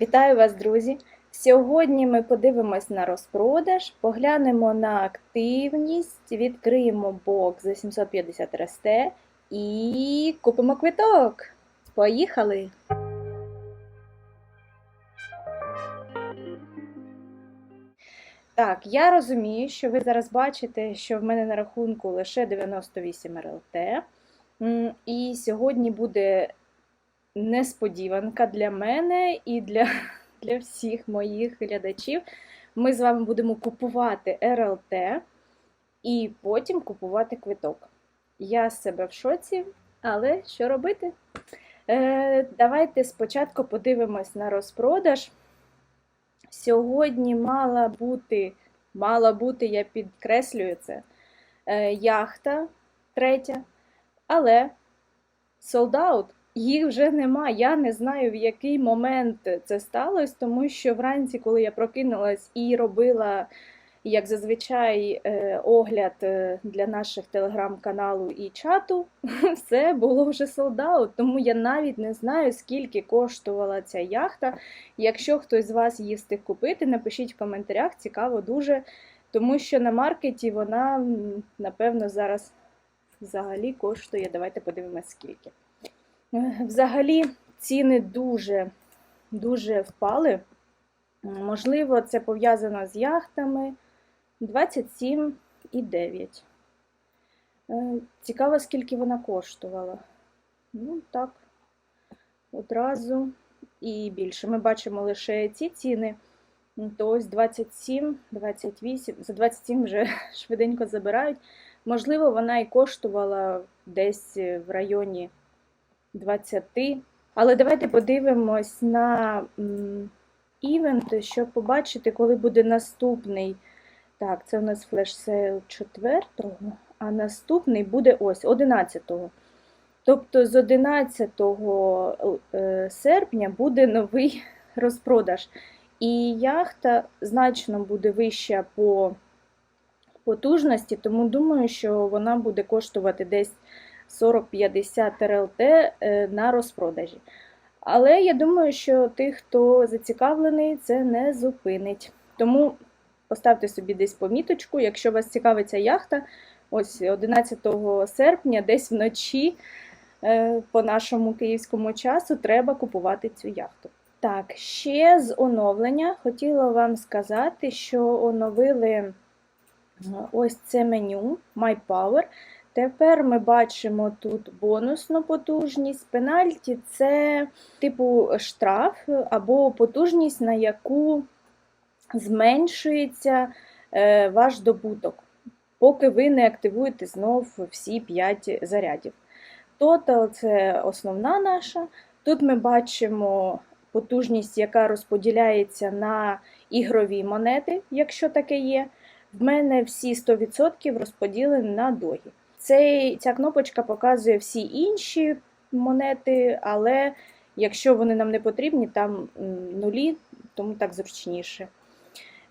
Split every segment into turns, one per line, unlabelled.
Вітаю вас, друзі! Сьогодні ми подивимось на розпродаж, поглянемо на активність, відкриємо бокс за 750 РСТ і купимо квиток. Поїхали! Так, я розумію, що ви зараз бачите, що в мене на рахунку лише 98 РЛТ. І сьогодні буде несподіванка для мене і для, для всіх моїх глядачів. Ми з вами будемо купувати РЛТ і потім купувати квиток. Я з себе в шоці, але що робити? Е, давайте спочатку подивимось на розпродаж. Сьогодні мала бути, мала бути, я підкреслюю це, е, яхта третя, але sold. Їх вже нема. Я не знаю, в який момент це сталося, тому що вранці, коли я прокинулась і робила, як зазвичай, е, огляд е, для наших телеграм-каналу і чату, все було вже солдат. Тому я навіть не знаю, скільки коштувала ця яхта. Якщо хтось з вас її встиг купити, напишіть в коментарях, цікаво дуже, тому що на маркеті вона, напевно, зараз взагалі коштує. Давайте подивимось, скільки. Е, Взагалі ціни дуже, дуже впали. Можливо, це пов'язано з яхтами 27,9. Е, Цікаво, скільки вона коштувала. Ну, так, одразу і більше. Ми бачимо лише ці ціни. То ось 27, 28, за 27 вже швиденько забирають. Можливо, вона і коштувала десь в районі 20. Але давайте подивимось на івент, щоб побачити, коли буде наступний. Так, це у нас флеш-сейл 4, а наступний буде ось 11-го. Тобто з 11 е, серпня буде новий розпродаж. І яхта значно буде вища по потужності, тому думаю, що вона буде коштувати десь 40-50 РЛТ е, на розпродажі. Але я думаю, що тих, хто зацікавлений, це не зупинить. Тому поставте собі десь поміточку, якщо вас цікавиться яхта, ось 11 серпня, десь вночі, е, по нашому київському часу, треба купувати цю яхту. Так, ще з оновлення хотіла вам сказати, що оновили е, ось це меню My Power. Тепер ми бачимо тут бонусну потужність. Пенальті це типу штраф або потужність, на яку зменшується е, ваш добуток, поки ви не активуєте знов всі 5 зарядів. Total це основна наша. Тут ми бачимо потужність, яка розподіляється на ігрові монети, якщо таке є. В мене всі 100% розподілені на догі. Цей, ця кнопочка показує всі інші монети, але якщо вони нам не потрібні, там нулі, тому так зручніше.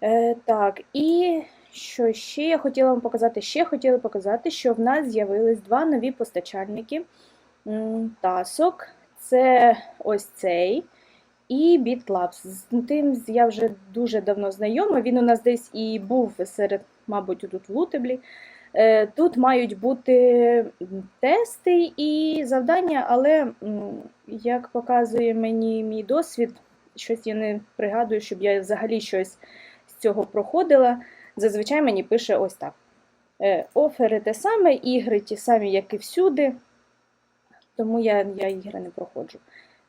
Е, так, і що ще я хотіла вам показати? Ще хотіла показати, що в нас з'явились два нові постачальники тасок. Це ось цей і BitLabs. З тим я вже дуже давно знайома. Він у нас десь і був серед, мабуть, тут в Лутеблі. Е, Тут мають бути тести і завдання, але, як показує мені мій досвід, щось я не пригадую, щоб я взагалі щось з цього проходила. Зазвичай мені пише ось так. Е, Офери те саме, ігри ті самі, як і всюди, тому я, я ігри не проходжу.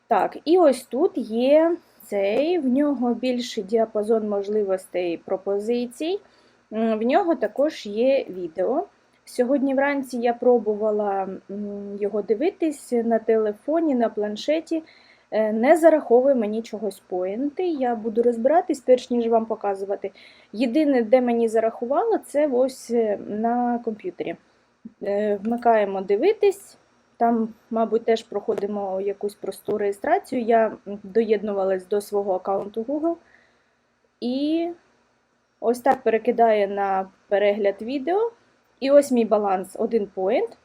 Так, і ось тут є цей, в нього більший діапазон можливостей пропозицій. В нього також є відео. Сьогодні вранці я пробувала його дивитись на телефоні, на планшеті. Е, Не зараховує мені чогось поінти. Я буду розбиратись, перш ніж вам показувати. Єдине, де мені зарахувало, це ось е, на комп'ютері. Е, Вмикаємо дивитись. Там, мабуть, теж проходимо якусь просту реєстрацію. Я доєднувалась до свого аккаунту Google. І ось так перекидає на перегляд відео. І ось мій баланс один point.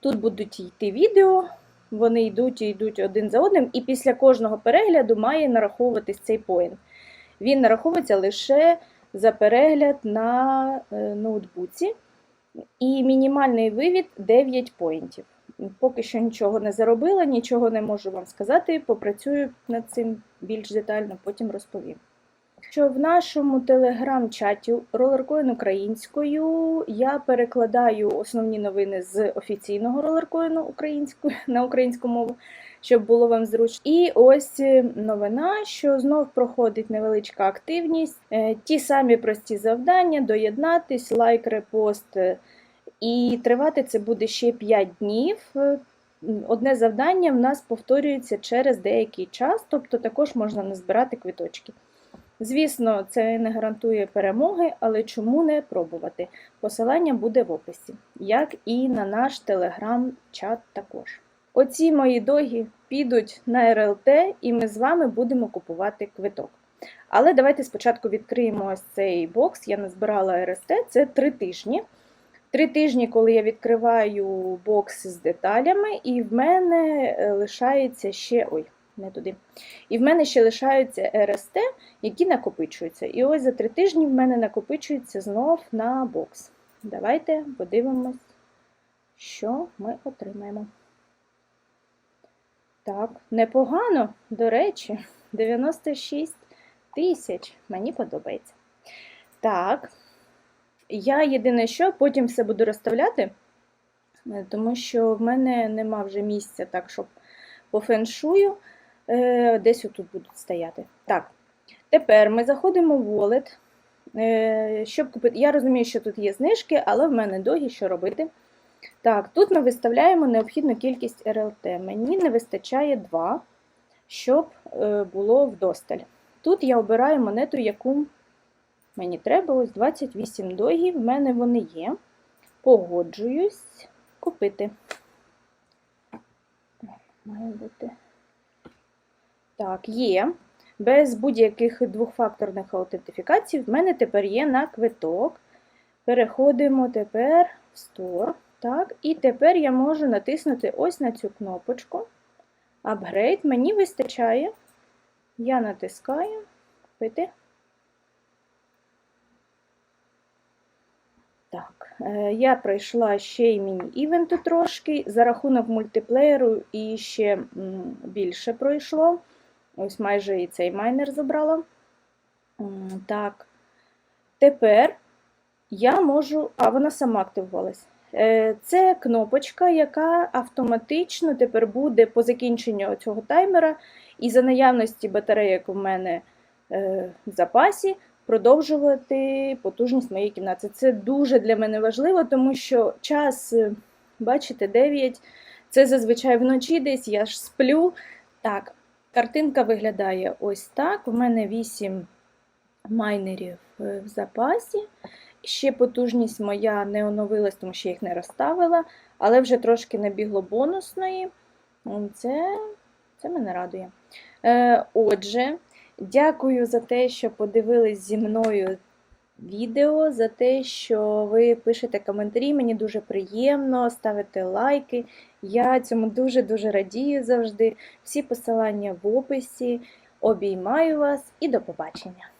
Тут будуть йти відео, вони йдуть і йдуть один за одним, і після кожного перегляду має нараховуватись цей поінт. Він нараховується лише за перегляд на е, ноутбуці, і мінімальний вивід 9 поінтів. Поки що нічого не заробила, нічого не можу вам сказати. Попрацюю над цим більш детально, потім розповім. Що в нашому телеграм-чаті ролеркоін українською я перекладаю основні новини з офіційного ролеркоїну українською на українську мову, щоб було вам зручно. І ось новина, що знов проходить невеличка активність. Е, Ті самі прості завдання: доєднатись, лайк, репост. е, І тривати це буде ще 5 днів. Е, Одне завдання в нас повторюється через деякий час, тобто також можна назбирати квиточки. Звісно, це не гарантує перемоги, але чому не пробувати? Посилання буде в описі, як і на наш телеграм-чат також. Оці мої доги підуть на РЛТ, і ми з вами будемо купувати квиток. Але давайте спочатку відкриємо ось цей бокс. Я назбирала РСТ, це три тижні. Три тижні, коли я відкриваю бокс з деталями, і в мене е, лишається ще. Ой, не туди. І в мене ще лишаються РСТ, які накопичуються. І ось за три тижні в мене накопичується знов на бокс. Давайте подивимось, що ми отримаємо. Так, непогано, до речі, 96 тисяч. Мені подобається. Так, я єдине що, потім все буду розставляти, е, тому що в мене нема вже місця так, щоб по феншую. Е, Десь отут будуть стояти. Так, тепер ми заходимо в wallet. Е, Щоб купити. Я розумію, що тут є знижки, але в мене догі, що робити. Так, тут ми виставляємо необхідну кількість РЛТ. Мені не вистачає 2, щоб е, було вдосталь. Тут я обираю монету, яку мені треба. Ось 28 догів, в мене вони є. Погоджуюсь купити. Має бути. Так, є. Без будь-яких двохфакторних аутентифікацій в мене тепер є на квиток. Переходимо тепер в Store. Так, і тепер я можу натиснути ось на цю кнопочку. Upgrade. Мені вистачає. Я натискаю купити. Так, е, я пройшла ще й міні-івенту трошки. За рахунок мультиплеєру і ще більше пройшло. Ось майже і цей майнер забрала. Так. Тепер я можу. А, вона сама активувалась. Е, Це кнопочка, яка автоматично тепер буде по закінченню цього таймера, і за наявності батарейок у мене е, в запасі продовжувати потужність моєї кімнати. Це дуже для мене важливо, тому що час, е, бачите, 9, це зазвичай вночі десь я ж сплю. Так, картинка виглядає ось так. У мене 8 майнерів е, в запасі. Ще потужність моя не оновилась, тому що я їх не розставила, але вже трошки набігло бонусної. Це, це мене радує. Е, Отже, дякую за те, що подивились зі мною відео, за те, що ви пишете коментарі. Мені дуже приємно, ставите лайки. Я цьому дуже-дуже радію завжди. Всі посилання в описі. Обіймаю вас і до побачення!